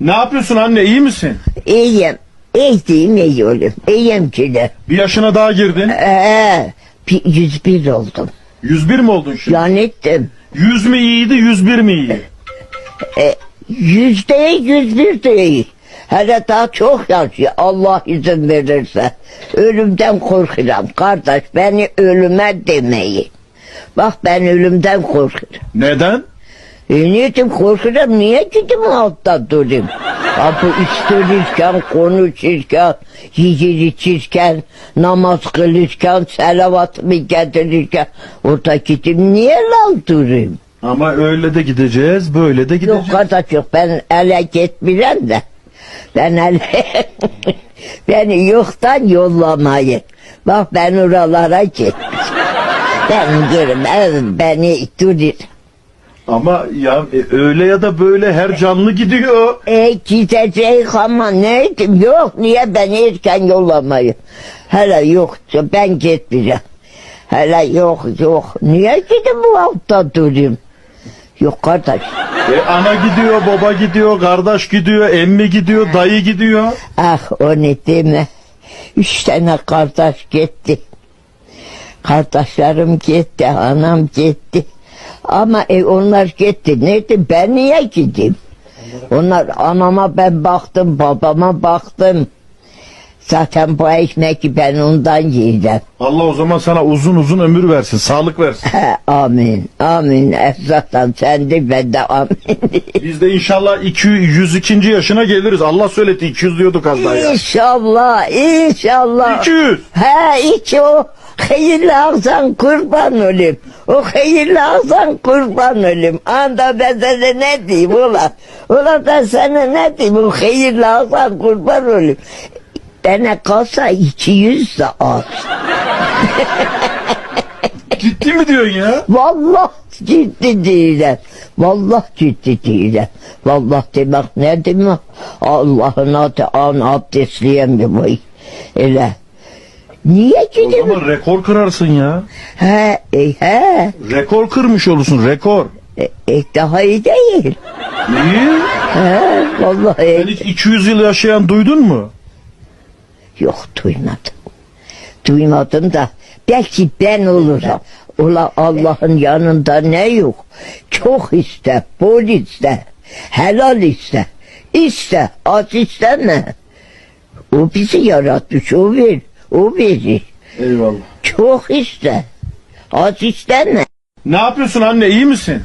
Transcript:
Ne yapıyorsun anne iyi misin? İyiyim. İyiyim iyi oğlum. İyiyim ki de. Bir yaşına daha girdin. Ee, bir- 101 oldum. 101 mi oldun şimdi? Yanettim. 100 mü iyiydi 101 mi iyi? Yüzde yüz bir değil. Hele daha çok yaşıyor Allah izin verirse. Ölümden korkuyorum kardeş beni ölüme demeyin. Bak ben ölümden korkuyorum. Neden? E niyetim korkuyorum niye gidip altta durayım? Ha bu içtirirken, konuşurken, yiyir içirken, namaz kılırken, selavatımı getirirken orada gidip niye lan durayım? Ama öyle de gideceğiz böyle de Yok gideceğiz. kardeş yok ben ele gitmirem de. Ben ele beni yoktan yollamayın. Bak ben oralara gitmişim. Ben diyorum ev beni durur. Ama ya e, öyle ya da böyle her canlı gidiyor. E gidecek ama neydim yok niye beni erken yollamayın. Hele yok ben gitmeyeceğim. Hele yok yok niye gidip bu hafta durayım. Yok kardeş. E, ana gidiyor, baba gidiyor, kardeş gidiyor, emmi gidiyor, dayı gidiyor. Ah onu deme. Üç tane kardeş gitti. Kardeşlerim gitti, anam gitti. Ama e, onlar gitti. Neydi? Ben niye gideyim? Onlar anama ben baktım, babama baktım. Zaten bu ekmeği ben ondan yiyeceğim. Allah o zaman sana uzun uzun ömür versin, sağlık versin. He, amin, amin. Zaten sen de ben de amin. Biz de inşallah 200, 102. yaşına geliriz. Allah söyletti 200 diyorduk az daha ya. inşallah, inşallah. 200. He hiç o hayırlı ağzan kurban olayım. O hayırlı ağzan kurban olayım. Anda ben sana ne diyeyim ulan? Ulan ben sana ne diyeyim? O hayırlı ağzan kurban olayım. Bana kalsa 200 de az. Ciddi mi diyorsun ya? Vallahi ciddi değilim. Vallahi ciddi değilim. Vallahi demek ne demek? Allah'ın adı an abdestleyemiyor vay. Öyle. Niye O zaman rekor kırarsın ya. He, e, he. Rekor kırmış olursun, rekor. E, e, daha iyi değil. Niye? He, vallahi Sen hiç 200 yıl yaşayan duydun mu? Yok duymadım. Duymadım da belki ben olurum. Ula Allah'ın yanında ne yok? Çok iste, bol iste, helal iste, iste, az isteme. O bizi yaratmış, o ver, o verir. Eyvallah. Çok iste, az isteme. Ne yapıyorsun anne iyi misin?